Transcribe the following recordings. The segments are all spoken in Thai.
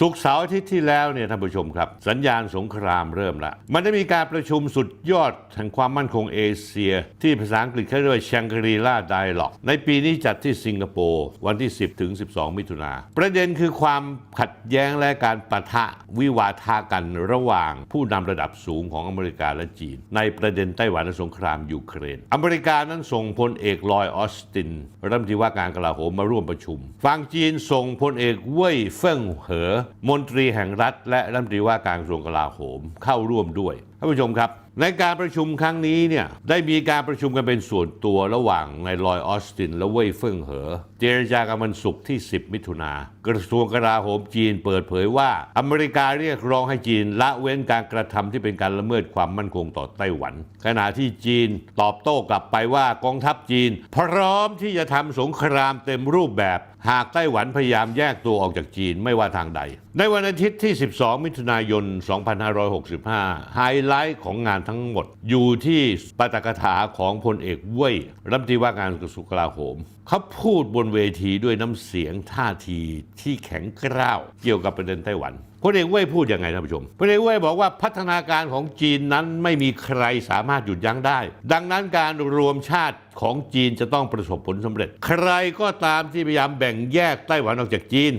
สุกเสาร์อาทิตย์ที่แล้วเนี่ยท่านผู้ชมครับ สัญญาณสงครามเริ่มละ มันได้มีการประชุมสุดยอดแห่งความมั่นคงเอเชีย ที่ภาษาอังกฤษเขาเรียกว่า Shangri-La Dialogue ในปีนี้จัดที่สิงคโปร์วันที่ 10 ถึง 12 มิถุนาประเด็นคือความขัดแย้งและการปะทะวิวาทากันระหว่างผู้นำระดับสูงของอเมริกาและจีน ในประเด็นไต้หวันและสงครามยูเครน อเมริกานั้นส่งพลเอกลอยออสตินรัฐมนตรีว่าการกลาโหมมาร่วมประชุม ฝั่งจีนส่งพลเอกเว่ยเฟิ่งเหอมนตรีแห่งรัฐ และรัฐมนตรีว่าการกระทรวงกลาโหมเข้าร่วมด้วยท่านผู้ชมครับ ในการประชุมครั้งนี้เนี่ยได้มีการประชุมกันเป็นส่วนตัวระหว่างนายลอยออสตินและเว่ยเฟิงเหอ เจรจากันวันศุกร์ที่ 10 มิถุนากระทรวงกลาโหมจีนเปิดเผยว่า อเมริกาเรียกร้องให้จีนละเว้นการกระทำที่เป็นการละเมิดความมั่นคงต่อไต้หวัน ขณะที่จีนตอบโต้กลับไปว่ากองทัพจีน พร้อมที่จะทำสงครามเต็มรูปแบบ หากไต้หวันพยายามแยกตัวออกจากจีนไม่ว่าทางใด ในวันอาทิตย์ที่ 12 มิถุนายน 2565 ไฮไลท์ของงานทั้งหมด อยู่ที่ปาฐกถาของพลเอกเว่ยรัฐมนตรีว่าการกระทรวงกลาโหมเขาพูดบนเวทีด้วยน้ำเสียงท่าทีที่แข็งกร้าวเกี่ยวกับประเด็นไต้หวันพลเอกเว่ยพูดยังไงท่านผู้ชมพลเอกเว่ยบอกว่าพัฒนาการของจีนนั้นไม่มีใครสามารถหยุดยั้งได้ ดังนั้นการรวมชาติของจีนจะต้องประสบผลสำเร็จ ใครก็ตามที่พยายามแบ่งแยกไต้หวันออกจากจีน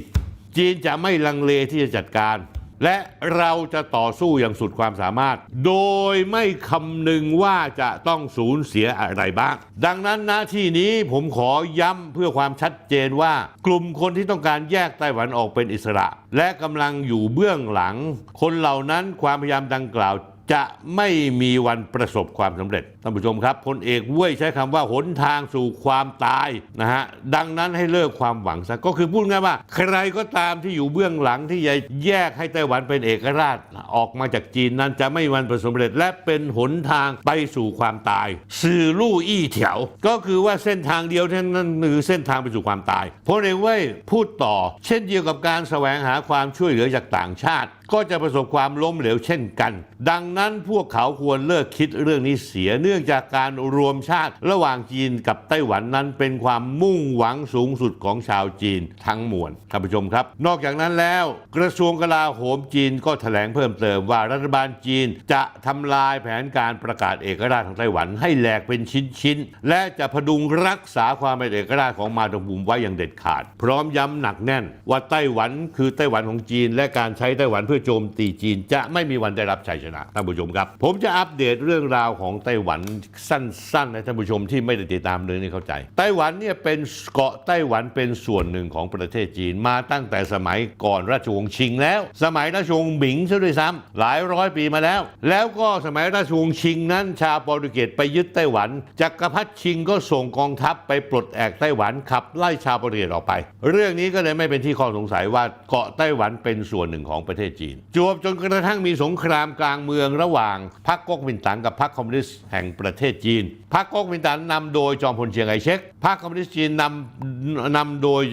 จีนจะไม่ลังเลที่จะจัดการ และเราจะต่อสู้อย่างสุดความสามารถ โดยไม่คำนึงว่าจะต้องสูญเสียอะไรบ้าง ดังนั้นหน้าที่นี้ผมขอย้ำเพื่อความชัดเจนว่า กลุ่มคนที่ต้องการแยกไต้หวันออกเป็นอิสระ และกำลังอยู่เบื้องหลัง คนเหล่านั้นความพยายามดังกล่าว จะไม่มีวันประสบความสำเร็จท่านผู้ชมครับพลเอกเว่ยใช้คำว่าหนทางสู่ความตายนะฮะดังนั้นให้เลิกความหวังซะก็คือพูดง่ายว่า ใครก็ตามที่อยู่เบื้องหลังที่จะแยกให้ไต้หวันเป็นเอกราช ออกมาจากจีนนั้นจะไม่มีวันประสบสำเร็จ และเป็นหนทางไปสู่ความตาย สื่อลู่อี้เถวก็คือว่าเส้นทางเดียวเท่านั้นคือเส้นทางไปสู่ความตายพลเอกเว่ยพูดต่อ เช่นเดียวกับการแสวงหาความช่วยเหลือจากต่างชาติก็จะประสบความล้มเหลวเช่นกัน ดังนั้นพวกเขาควรเลิกคิดเรื่องนี้เสียเนื่องจากการรวมชาติระหว่างจีนกับไต้หวันนั้นเป็นความมุ่งหวังสูงสุดของชาวจีนทั้งมวลท่านผู้ชมครับ นอกจากนั้นแล้ว กระทรวงกลาโหมจีนก็แถลงเพิ่มเติมว่ารัฐบาลจีนจะทำลายแผนการประกาศเอกราชของไต้หวันให้แหลกเป็นชิ้นๆและจะพดุงรักษาความเป็นเอกราชของมาตุภูมิไว้อย่างเด็ดขาด พร้อมย้ำหนักแน่น ว่าไต้หวันคือไต้หวันของจีน และการใช้ไต้หวันเพื่อโจมตีจีน จะไม่มีวันได้รับชัยชนะท่านผู้ชมครับ ผมจะอัปเดตเรื่องราวของไต้หวันสั้นๆให้ท่านผู้ชมที่ไม่ได้ติดตามเรื่องนี้เข้าใจ ไต้หวันเนี่ยเป็นเกาะไต้หวันเป็นส่วนหนึ่งของประเทศจีนมาตั้งแต่สมัยก่อนราชวงศ์ชิงแล้ว สมัยราชวงศ์หมิงซะด้วยซ้ำหลายร้อยปีมาแล้ว แล้วก็สมัยราชวงศ์ชิงนั้น ชาวโปรตุเกสไปยึดไต้หวันจักรพรรดิชิงก็ส่งกองทัพไปปลดแอกไต้หวันขับไล่ชาวโปรตุเกสออกไป เรื่องนี้ก็เลยไม่เป็นที่ข้อสงสัยว่าเกาะไต้หวันเป็นส่วนหนึ่งของประเทศจีนจวบจนกระทั่งมีสงครามกลางเมืองระหว่างพรรคก๊กมินตั๋งกับพรรคคอมมิวนิสต์แห่งประเทศจีนพรรคก๊กมินตั๋งนำโดยจอมพลเชียงไคเชกพรรคคอมมิวนิสต์จีนนำนำโดย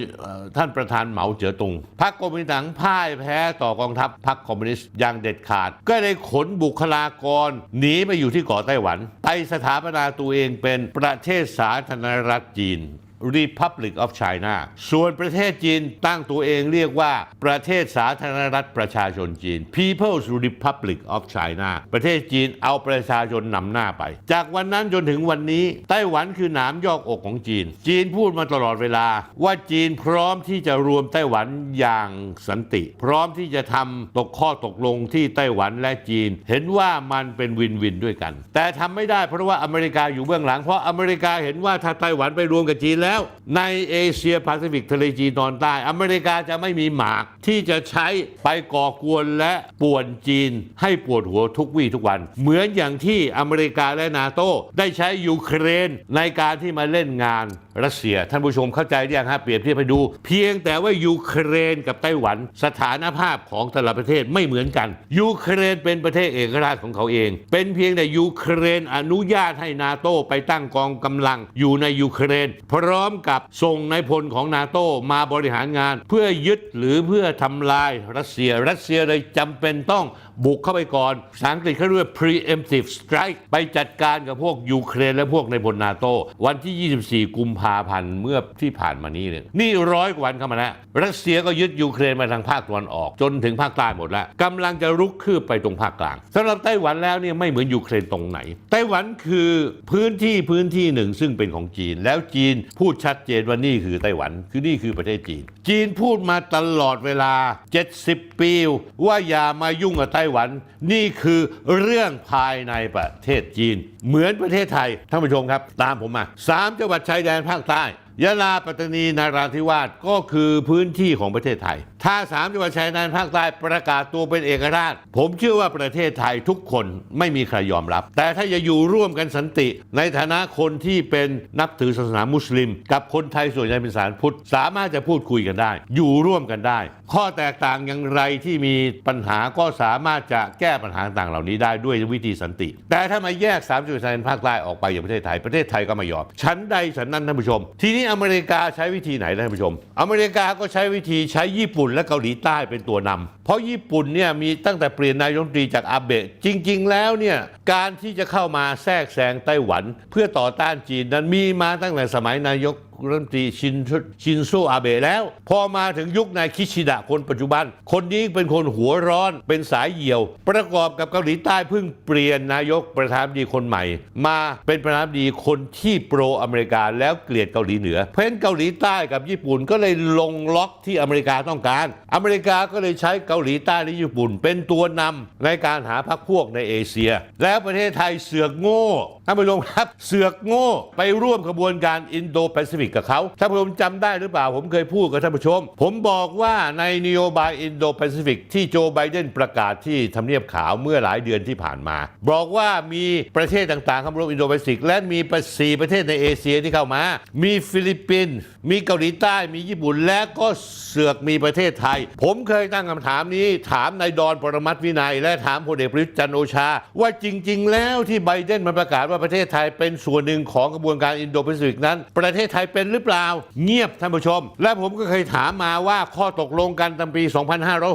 ท่านประธานเหมาเจ๋อตุงพรรคก๊กมินตั๋งพ่ายแพ้ต่อกองทัพพรรคคอมมิวนิสต์อย่างเด็ดขาด ก็ได้ขนบุคลากรหนีไปอยู่ที่เกาะไต้หวัน ไปสถาปนาตัวเองเป็นประเทศสาธารณรัฐจีน Republic of China ส่วนประเทศจีนตั้งตัวเองเรียกว่าประเทศสาธารณรัฐประชาชนจีน People's Republic of China ประเทศจีนเอาประชาชนนำหน้าไป จากวันนั้นจนถึงวันนี้ ไต้หวันคือหนามยอกอกของจีน จีนพูดมาตลอดเวลา ว่าจีนพร้อมที่จะรวมไต้หวันอย่างสันติ พร้อมที่จะทำตกข้อตกลงที่ไต้หวันและจีน เห็นว่ามันเป็นวินวินด้วยกัน แต่ทำไม่ได้เพราะว่าอเมริกาอยู่เบื้องหลังเพราะอเมริกาเห็นว่าถ้าไต้หวันไปรวมกับจีนแล้วในเอเชียแปซิฟิกทะเลจีนตอนใต้ อเมริกาจะไม่มีหมากที่จะใช้ไปก่อกวนและป่วนจีน ให้ปวดหัวทุกวี่ทุกวัน เหมือนอย่างที่อเมริกาและนาโต้ได้ใช้ยูเครนในการที่มาเล่นงานรัสเซีย ท่านผู้ชมเข้าใจหรือยังฮะเปรียบเทียบไปดู เพียงแต่ว่ายูเครนกับไต้หวัน สถานภาพของแต่ละประเทศไม่เหมือนกัน ยูเครนเป็นประเทศเอกราชของเขาเอง เป็นเพียงแต่ยูเครนอนุญาตให้นาโต้ไปตั้งกองกำลังอยู่ในยูเครน เพร้อร้อมกับส่งนายพลของนาโตมาบริหารงาน เพื่อยึดหรือเพื่อทำลายรัสเซียรัสเซียเลยจำเป็นต้องบุกเข้าไปก่อนภาษาอังกฤษเขาเรียกว่า preemptive strike ไปจัดการกับพวกยูเครนและพวกในพลนาโต วันที่ 24 กุมภาพันธ์เมื่อที่ผ่านมานี้เนี่ยนี่ร้อยกว่าวันเข้ามาแล้วรัสเซียก็ยึดยูเครนมาทางภาคตะวันออก จนถึงภาคใต้หมดแล้วกำลังจะรุกคืบไปตรงภาคกลางสำหรับไต้หวันแล้วเนี่ยไม่เหมือนยูเครนตรงไหน ไต้หวันคือพื้นที่พื้นที่หนึ่งซึ่งเป็นของจีน แล้วจีนพูดชัดเจนว่านี่คือไต้หวัน คือนี่คือประเทศจีน จีนพูดมาตลอดเวลา 70 ปีว่าอย่ามายุ่งกับไต้หวัน นี่คือเรื่องภายในประเทศจีน เหมือนประเทศไทยท่านผู้ชมครับ ตามผมมาสามจังหวัดชายแดนภาคใต้ ยะลาปัตตานีนาราธิวาสก็คือพื้นที่ของประเทศไทย ถ้าสามจังหวัดชายแดนภาคใต้ประกาศตัวเป็นเอกราช ผมเชื่อว่าประเทศไทยทุกคนไม่มีใครยอมรับ แต่ถ้าจะอยู่ร่วมกันสันติ ในฐานะคนที่เป็นนับถือศาสนามุสลิม กับคนไทยส่วนใหญ่เป็นศาสนาพุทธ สามารถจะพูดคุยกันได้ อยู่ร่วมกันได้ ข้อแตกต่างอย่างไรที่มีปัญหาก็สามารถจะแก้ปัญหาต่างเหล่านี้ได้ด้วยวิธีสันติ แต่ถ้ามาแยกสามจังหวัดชายแดนภาคใต้ออกไปอย่างประเทศไทยประเทศไทยก็ไม่ยอมชั้นใดฉันนั้นท่านผู้ชมทีนี้อเมริกาใช้วิธีไหนนะท่านผู้ชม อเมริกาก็ใช้วิธีใช้ญี่ปุ่นและเกาหลีใต้เป็นตัวนำเพราะญี่ปุ่นเนี่ยมีตั้งแต่เปลี่ยนนายกรัฐมนตรีจากอาเบะจริง ๆ แล้วเนี่ยการที่จะเข้ามาแทรกแซงไต้หวัน เพื่อต่อต้านจีนนั้นมีมาตั้งแต่สมัยนายก รัฐมนตรีชินชินโซอาเบะแล้ว พอมาถึงยุคนายคิชิดะคนปัจจุบัน คนนี้เป็นคนหัวร้อนเป็นสายเหี่ยว ประกอบกับเกาหลีใต้เพิ่งเปลี่ยนนายกประธานาธิบดีคนใหม่ มาเป็นประธานาธิบดีคนที่โปรอเมริกาแล้วเกลียดเกาหลีเหนือ เพราะฉะนั้นเกาหลีใต้กับญี่ปุ่นก็เลยลงล็อกที่อเมริกาต้องการ อเมริกาก็เลยใช้เกาหลีใต้และญี่ปุ่น เป็นตัวนำในการหาพรรคพวกในเอเชีย แล้วประเทศไทยเสือกโง่ท่านผู้ชมครับ เสือกโง่ ไปร่วมขบวนการอินโดแปซิฟิกกับเขาท่านผู้ชมจำได้หรือเปล่า ผมเคยพูดกับท่านผู้ชม ผมบอกว่าในนโยบายอินโดแปซิฟิกที่โจไบเดนประกาศที่ทำเนียบขาวเมื่อหลายเดือนที่ผ่านมา บอกว่ามีประเทศต่างๆเข้าร่วมอินโดแปซิฟิก และมีสี่ประเทศในเอเชียที่เข้ามา มีฟิลิปปินส์มีเกาหลีใต้มีญี่ปุ่นและก็เสือกมีประเทศไทย ผมเคยตั้งคำถามนี้ ถามนายดอนปรมัตวินัย และถามพลเอกประยุทธ์จันโอชา ว่าจริง ๆ แล้วที่ไบเดนมันประกาศว่าประเทศไทยเป็นส่วนหนึ่งของกระบวนการอินโดแปซิฟิกนั้น ประเทศไทยเป็นหรือเปล่า เงียบท่านผู้ชม และผมก็เคยถามมาว่าข้อตกลงกันตั้งปี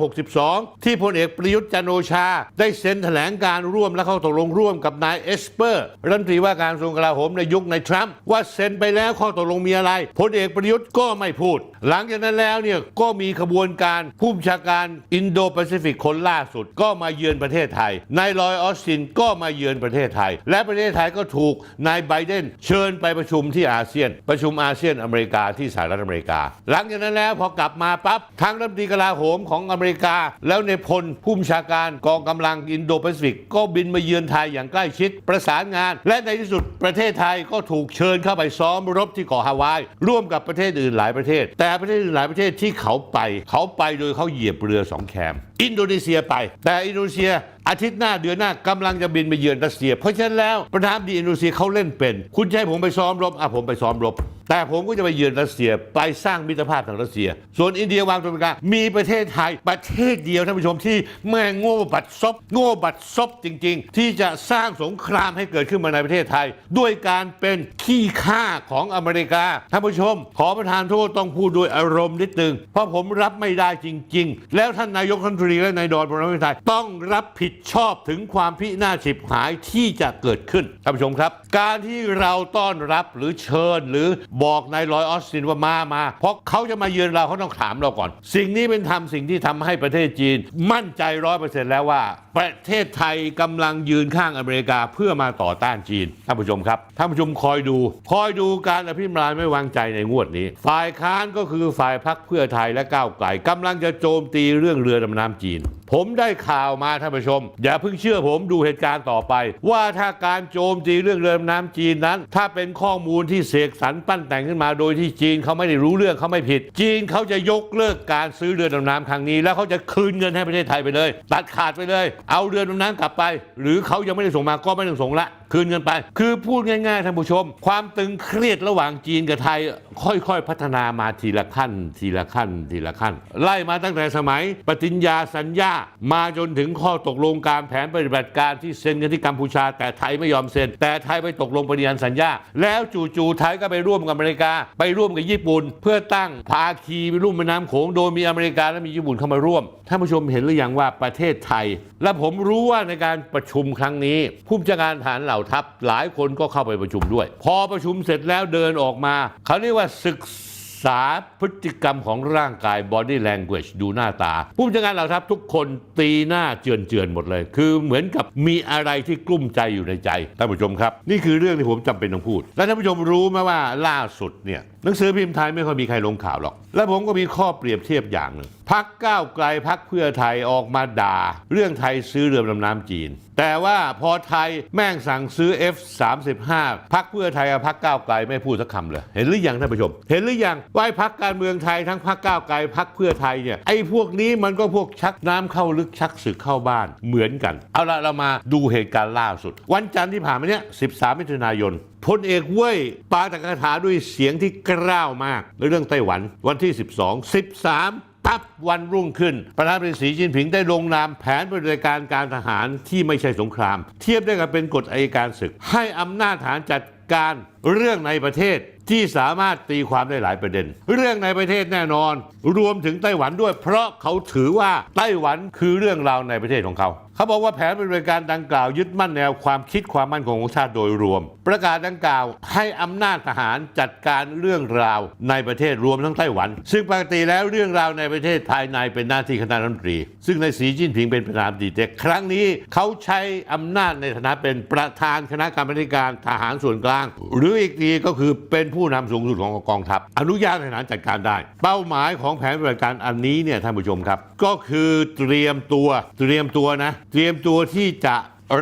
2562 ที่พลเอกประยุทธ์จันโอชา ได้เซ็นแถลงการร่วมและเข้าตกลงร่วมกับนายเอสเปอร์รัฐมนตรีว่าการกระทรวงกลาโหมในยุคนายทรัมป์ว่าเซ็นไปแล้วข้อตกลงมีอะไรพลเอกประยุทธ์ก็ไม่พูด หลังจากนั้นแล้วเนี่ยก็มีขบวนการผู้บัญชาการอินโดแปซิฟิกคนล่าสุด ก็มาเยือนประเทศไทยนายลอยออสตินก็มาเยือนประเทศไทย และประเทศไทยก็ถูกนายไบเดนเชิญไปประชุมที่อาเซียน ประชุมอาาเซียนอเมริกาที่สหรัฐอเมริกา หลังจากนั้นแล้วพอกลับมาปั๊บทางรัฐมนตรีกลาโหมของอเมริกา แล้วในพลผู้บัญชาการกองกำลังอินโดแปซิฟิก ก็บินมาเยือนไทยอย่างใกล้ชิดประสานงาน และในที่สุดประเทศไทยก็ถูกเชิญเข้าไปซ้อมรบที่เกาะฮาวาย ร่วมกับประเทศอื่นหลายประเทศ แต่ประเทศอื่นหลายประเทศที่เขาไป เขาไปโดยเขาเหยียบเรือสองแคม อินโดนีเซียไป แต่อินโดนีเซีย อาทิตย์หน้าเดือนหน้ากำลังจะบินไปเยือนรัสเซีย เพราะฉะนั้นแล้วประธานาธิบดีอินโดนีเซียเขาเล่นเป็น คุณจะให้ผมไปซ้อมรบอะผมไปซ้อมรบ แต่ผมก็จะไปเยือนรัสเซียไปสร้างมิตรภาพทางรัสเซีย ส่วนอินเดียวางตัวเป็นกลางมีประเทศไทยประเทศเดียวท่านผู้ชมที่แม่งโง่บัดซบโง่บัดซบจริง ๆ ที่จะสร้างสงครามให้เกิดขึ้นมาในประเทศไทย ด้วยการเป็นขี้ข้าของอเมริกาท่านผู้ชม ขอประทานโทษต้องพูดด้วยอารมณ์นิดนึงเพราะผมรับไม่ได้จริง ๆ แล้วท่านนายกรัฐมนตรีและนายดอนปรมัตถ์ไทยต้องรับผิดชอบถึงความพินาศฉิบหายที่จะเกิดขึ้นท่านผู้ชมครับ การที่เราต้อนรับหรือเชิญ หรือบอกนายลอยออสตินว่ามามา เพราะเขาจะมาเยือนเราเขาต้องถามเราก่อน สิ่งนี้เป็นทำสิ่งที่ทำให้ประเทศจีน มั่นใจร้อยเปอร์เซ็นต์แล้วว่า ประเทศไทยกำลังยืนข้างอเมริกาเพื่อมาต่อต้านจีนท่านผู้ชมครับท่านผู้ชมคอยดู คอยดูการอภิปรายไม่วางใจในงวดนี้ ฝ่ายค้านก็คือฝ่ายพักเพื่อไทยและก้าวไกลกำลังจะโจมตีเรื่องเรือดำน้ำจีน ผมได้ข่าวมาท่านผู้ชม อย่าเพิ่งเชื่อผมดูเหตุการณ์ต่อไป ว่าถ้าการโจมตีเรื่องเรือดำน้ำจีนนั้น ถ้าเป็นข้อมูลที่เสกสรรปั้นแต่งขึ้นมาโดยที่จีนเขาไม่ได้รู้เรื่องเขาไม่ผิด จีนเขาจะยกเลิกการซื้อเรือดำน้ำครั้งนี้ แล้วเขาจะคืนเงินให้ประเทศไทยไปเลย ตัดขาดไปเลย เอาเรือดำน้ำกลับไป หรือเขายังไม่ได้ส่งมาก็ไม่ต้องส่งละคืนเงินไป คือพูดง่ายๆท่านผู้ชม ความตึงเครียดระหว่างจีนกับไทย ค่อยๆ พัฒนามาทีละขั้น ทีละขั้น ทีละขั้น ไล่มาตั้งแต่สมัย ปฏิญญาสัญญา มาจนถึงข้อตกลงการแผนปฏิบัติการที่เซ็นกันที่กัมพูชา แต่ไทยไม่ยอมเซ็น แต่ไทยไปตกลงปฏิญาสัญญา แล้วจู่ๆไทยก็ไปร่วมกับอเมริกา ไปร่วมกับญี่ปุ่น เพื่อตั้งภาคีรุ่มแม่น้ำโขงโดยมีอเมริกาและมีญี่ปุ่นเข้ามาร่วมท่านผู้ชมเห็นหรือยังว่าประเทศไทย และผมรู้ว่าในการประชุมครั้งนี้ผู้บัญชาการทหารเหล่าทัพหลายคนก็เข้าไปประชุมด้วย พอประชุมเสร็จแล้วเดินออกมา เขาเรียกว่าศึกษาพฤติกรรมของร่างกาย body language ดูหน้าตา ผู้บัญชาการเหล่าทัพทุกคนตีหน้าเจือนๆหมดเลย คือเหมือนกับมีอะไรที่กลุ้มใจอยู่ในใจท่านผู้ชมครับ นี่คือเรื่องที่ผมจำเป็นต้องพูด และท่านผู้ชมรู้ไหมว่าล่าสุดเนี่ยหนังสือพิมพ์ไทยไม่ค่อยมีใครลงข่าวหรอก และผมก็มีข้อเปรียบเทียบอย่างหนึ่งพักก้าวไกลพักเพื่อไทยออกมาด่า เรื่องไทยซื้อเรือดำน้ำจีน แต่ว่าพอไทยแม่งสั่งซื้อ F35 พักเพื่อไทยกับพักก้าวไกลไม่พูดสักคำเลย เห็นหรือยังท่านผู้ชม เห็นหรือยังว่าไอ้พักการเมืองไทยทั้งพักก้าวไกลพักเพื่อไทยเนี่ยไอ้พวกนี้มันก็พวกชักน้ำเข้าลึกชักศึกเข้าบ้านเหมือนกัน เอาละเรามาดูเหตุการณ์ล่าสุด วันจันทร์ที่ผ่านมาเนี่ย 13 มิถุนายนพลเอกเว่ยปาตกถาด้วยเสียงที่กล้าวมากในเรื่องไต้หวันวันที่ 12 13 ปั๊บวันรุ่งขึ้น ประธานาธิบดีสีจิ้นผิงได้ลงนามแผนปฏิบัติการการทหารที่ไม่ใช่สงคราม เทียบได้กับเป็นกฎอัยการศึก ให้อำนาจทหารจัดการเรื่องในประเทศ ที่สามารถตีความได้หลายประเด็น เรื่องในประเทศแน่นอน รวมถึงไต้หวันด้วย เพราะเขาถือว่าไต้หวันคือเรื่องราวในประเทศของเขาเขาบอกว่าแผนปฏิบัติการดังกล่าวยึดมั่นแนวความคิดความมั่นคงของชาติโดยรวม ประกาศดังกล่าวให้อำนาจทหารจัดการเรื่องราวในประเทศรวมทั้งไต้หวัน ซึ่งปกติแล้วเรื่องราวในประเทศภายในเป็นหน้าที่คณะรัฐมนตรี ซึ่งในสีจิ้นผิงเป็นประธานดีแต่ครั้งนี้เขาใช้อำนาจในฐานะเป็นประธานคณะกรรมาธิการทหารส่วนกลาง หรืออีกทีก็คือเป็นผู้นำสูงสุดของกองทัพ อนุญาตให้ทหารจัดการได้ เป้าหมายของแผนปฏิบัติการอันนี้เนี่ยท่านผู้ชมครับ ก็คือเตรียมตัวเตรียมตัวนะ เตรียมตัวที่จะ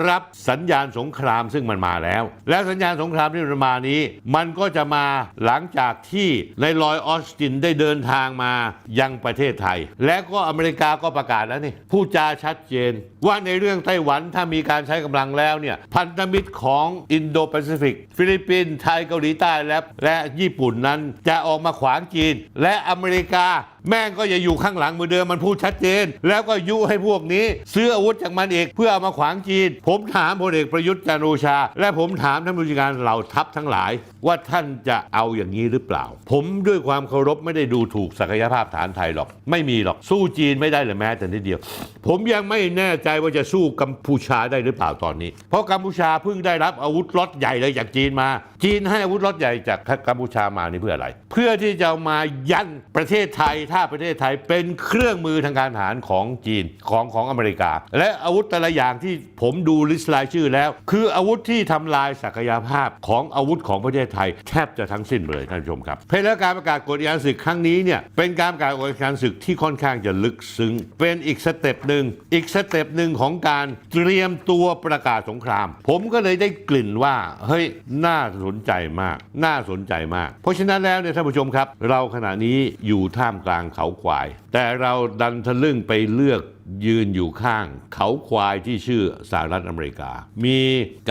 รับสัญญาณสงครามซึ่งมันมาแล้ว และสัญญาณสงครามที่มันมานี้ มันก็จะมาหลังจากที่ในลอยออสตินได้เดินทางมายังประเทศไทย และก็อเมริกาก็ประกาศแล้วนี่พูดจาชัดเจน ว่าในเรื่องไต้หวันถ้ามีการใช้กำลังแล้วเนี่ยพันธมิตรของอินโดแปซิฟิก ฟิลิปปินส์ไทยเกาหลีใต้และและญี่ปุ่นนั้นจะออกมาขวางจีน และอเมริกา แม่งก็อย่าอยู่ข้างหลังมือเดิมมันพูดชัดเจน แล้วก็ยุให้พวกนี้ซื้ออาวุธจากมันเองเพื่อเอามาขวางจีน ผมถามพลเอกประยุทธ์จันโอชา และผมถามท่านผู้จัดการเหล่าทัพทั้งหลาย ว่าท่านจะเอาอย่างนี้หรือเปล่า ผมด้วยความเคารพไม่ได้ดูถูกศักยภาพฐานไทยหรอก ไม่มีหรอกสู้จีนไม่ได้เลยแม้แต่นิดเดียว ผมยังไม่แน่ใจว่าจะสู้กัมพูชาได้หรือเปล่าตอนนี้ เพราะกัมพูชาเพิ่งได้รับอาวุธล็อตใหญ่เลยจากจีนมา จีนให้อาวุธล็อตใหญ่จากกัมพูชามานี่เพื่ออะไร เพื่อที่จะมายันประเทศไทยถ้าประเทศไทยเป็นเครื่องมือทางการทหารของจีนของของอเมริกา และอาวุธแต่ละอย่างที่ผมดูลิสต์รายชื่อแล้ว คืออาวุธที่ทำลายศักยภาพของอาวุธของประเทศไทย แทบจะทั้งสิ้นเลยท่านผู้ชมครับเพราะฉะนั้นการประกาศกฎยการศึกครั้งนี้เนี่ยเป็นการประกาศกฎยการศึกที่ค่อนข้างจะลึกซึ้งเป็นอีกสเต็ปหนึ่งอีกสเต็ปหนึ่งึ่งของการเตรียมตัวประกาศสงคราม ผมก็เลยได้กลิ่นว่า เฮ้ย น่าสนใจมาก น่าสนใจมาก เพราะฉะนั้นแล้วเนี่ยท่านผู้ชมครับ เราขณะนี้อยู่ท่ามกลางเขาควาย แต่เราดันทะลึ่งไปเลือก ยืนอยู่ข้างเขาควายที่ชื่อสหรัฐอเมริกา มี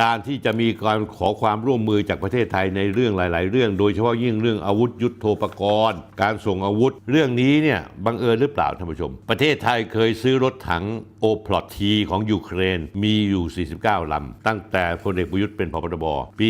การที่จะมีการขอความร่วมมือจากประเทศไทยในเรื่องหลาย ๆ เรื่อง โดยเฉพาะยิ่งเรื่องอาวุธยุโทโธปกรณ์ การส่งอาวุธ เรื่องนี้เนี่ยบังเอิญหรือเปล่าท่านผู้ชม ประเทศไทยเคยซื้อรถถังโอพลอตทีของยูเครนมีอยู่ 49 ลำ ตั้งแต่พลเอกประยุทธ์เป็นพบตบปี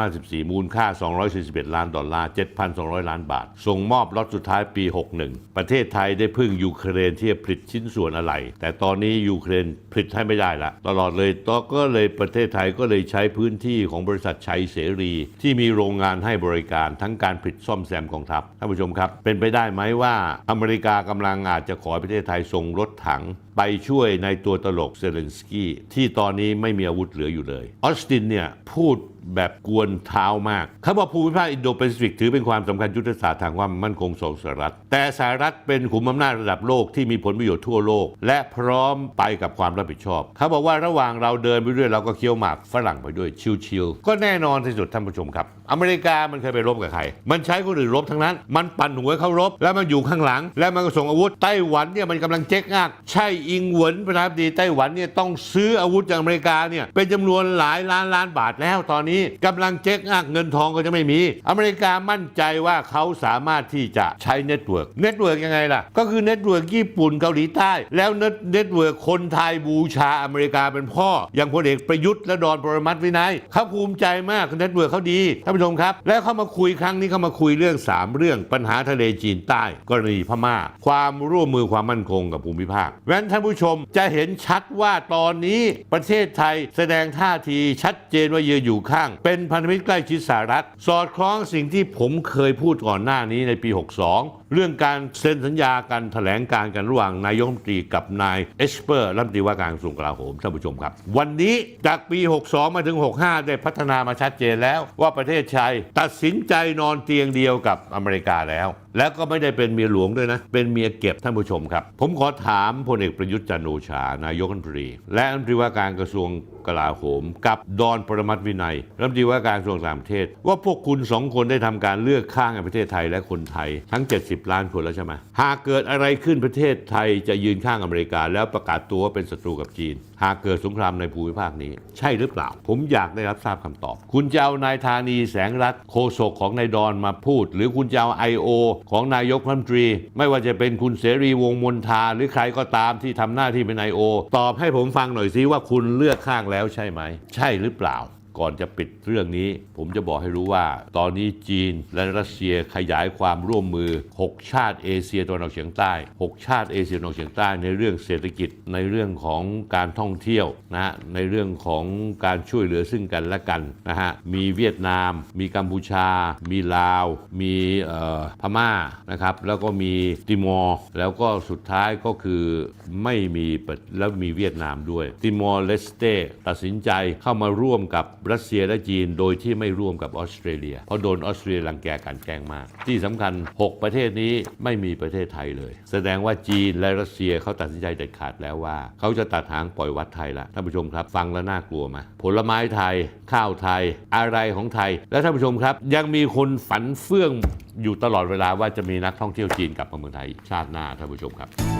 2554 มูลค่า 241 ล้านดอลลาร์ 7,200 ล้านบาทส่งมอบล็อตสุดท้ายปี 61 ประเทศไทยได้พึ่งยูเครนที่จะผลิตชิ้นส่วนอะไรแต่ตอนนี้ยูเครนผลิตให้ไม่ได้ละตลอดเลยตอก็เลยประเทศไทยก็เลยใช้พื้นที่ของบริษัทชัยเสรี ที่มีโรงงานให้บริการทั้งการผลิตซ่อมแซมกองทัพท่านผู้ชมครับ เป็นไปได้ไหมว่าอเมริกากำลังอาจจะขอประเทศไทยส่งรถถัง ไปช่วยในตัวตลกเซเลนสกี้ที่ตอนนี้ไม่มีอาวุธเหลืออยู่เลยออสตินเนี่ยพูดแบบกวนเท้ามากเขาบอกภูมิภาคอินโดแปซิฟิกถือเป็นความสำคัญยุทธศาสตร์ทางความมั่นคงของสหรัฐ แต่สหรัฐเป็นขุมอำนาจระดับโลกที่มีผลประโยชน์ทั่วโลก และพร้อมไปกับความรับผิดชอบ เขาบอกว่าระหว่างเราเดินไปด้วยเราก็เคี้ยวหมากฝรั่งไปด้วยชิวๆก็แน่นอนที่สุดท่านผู้ชมครับ อเมริกามันเคยไปรบกับใคร มันใช้คนอื่นรบทั้งนั้น มันปั่นหัวให้เขารบ แล้วมันอยู่ข้างหลัง แล้วมันก็ส่งอาวุธไต้หวันเนี่ยมันกำลังเจ๊กอักใช่อิงหวนประธานาธิบดีไต้หวันเนี่ยต้องซื้ออาวุธจากอเมริกาเนี่ยเป็นจำนวนหลายล้านล้านบาทแล้วตอนนี้กำลังเจ๊กอักเงินทองก็จะไม่มี อเมริกามั่นใจว่าเขาสามารถที่จะใช้เน็ตเวิร์กเน็ตเวิร์กยังไงล่ะ ก็คือเน็ตเวิร์กญี่ปุ่นเกาหลีใต้ แล้วเน็ตเน็ตเวิร์กคนไทยบูชาอเมริกาเป็นพ่อ อย่างพลเอกประยุทธ์และดอนปรมัตวินัยเขาภูมิใจมากเน็ตเวิร์กเขาดีท่านผู้ชมครับ แล้วเขามาคุยครั้งนี้เขามาคุยเรื่อง 3 เรื่องปัญหาทะเลจีนใต้ กรณีพม่า ความร่วมมือความมั่นคงกับภูมิภาคเพราะฉะนั้นท่านผู้ชมจะเห็นชัดว่าตอนนี้ประเทศไทยแสดงท่าทีชัดเจนว่ายืนอยู่ข้าง เป็นพันธมิตรใกล้ชิดสหรัฐ สอดคล้องสิ่งที่ผมเคยพูดก่อนหน้านี้ในปี 62เรื่องการเซ็นสัญญาการแถลงการกันระหว่างนายกรัฐมนตรีกับนายเอสเปอร์รัฐมนตรีว่าการกระทรวงกลาโหมท่านผู้ชมครับ วันนี้จากปี 62 มาถึง 65 ได้พัฒนามาชัดเจนแล้วว่าประเทศไทยตัดสินใจนอนเตียงเดียวกับอเมริกาแล้ว แล้วก็ไม่ได้เป็นเมียหลวงด้วยนะ เป็นเมียเก็บท่านผู้ชมครับ ผมขอถามพลเอกประยุทธ์จันโอชานายกรัฐมนตรี และรัฐมนตรีว่าการกระทรวงกลาโหม กับดอนปรมัตถ์วินัยรัฐมนตรีว่าการกระทรวงต่างประเทศ ว่าพวกคุณสองคนได้ทำการเลือกข้างกับประเทศไทยและคนไทยทั้ง 70ล้านคนแล้วใช่ไหมหากเกิดอะไรขึ้นประเทศไทยจะยืนข้างอเมริกา แล้วประกาศตัวว่าเป็นศัตรูกับจีน หากเกิดสงครามในภูมิภาคนี้ ใช่หรือเปล่า ผมอยากได้รับทราบคำตอบ คุณจะเอานายธานีแสงรัตน์โฆษกของนายดอนมาพูด หรือคุณจะเอาไอโอของนายกรัฐมนตรี ไม่ว่าจะเป็นคุณเสรีวงมนทาหรือใครก็ตามที่ทำหน้าที่เป็นไอโอตอบให้ผมฟังหน่อยสิว่าคุณเลือกข้างแล้วใช่ไหม ใช่หรือเปล่า ก่อนจะปิดเรื่องนี้ ผมจะบอกให้รู้ว่า ตอนนี้จีนและรัสเซียขยายความร่วมมือ 6 ชาติเอเชียตะวันออกเฉียงใต้ 6 ชาติเอเชียตะวันออกเฉียงใต้ในเรื่องเศรษฐกิจในเรื่องของการท่องเที่ยวนะฮะในเรื่องของการช่วยเหลือซึ่งกันและกันนะฮะมีเวียดนาม มีกัมพูชา มีลาว มีพม่านะครับแล้วก็มีติมอร์แล้วก็สุดท้ายก็คือไม่มีประแล้วมีเวียดนามด้วย ติมอร์เลสเตตัดสินใจเข้ามาร่วมกับรัสเซียและจีนโดยที่ไม่ร่วมกับออสเตรเลีย เพราะโดนออสเตรเลียรังแกกลันแกล้งมาก ที่สำคัญ 6 ประเทศนี้ไม่มีประเทศไทยเลย แสดงว่าจีนและรัสเซียเขาตัดสินใจเด็ดขาดแล้วว่า เขาจะตัดหางปล่อยวัดไทยละท่านผู้ชมครับ ฟังแล้วน่ากลัวไหมผลไม้ไทย ข้าวไทย อะไรของไทย และท่านผู้ชมครับ ยังมีคนฝันเฟื่องอยู่ตลอดเวลาว่าจะมีนักท่องเที่ยวจีนกลับมาเมืองไทยชาติหน้าท่านผู้ชมครับ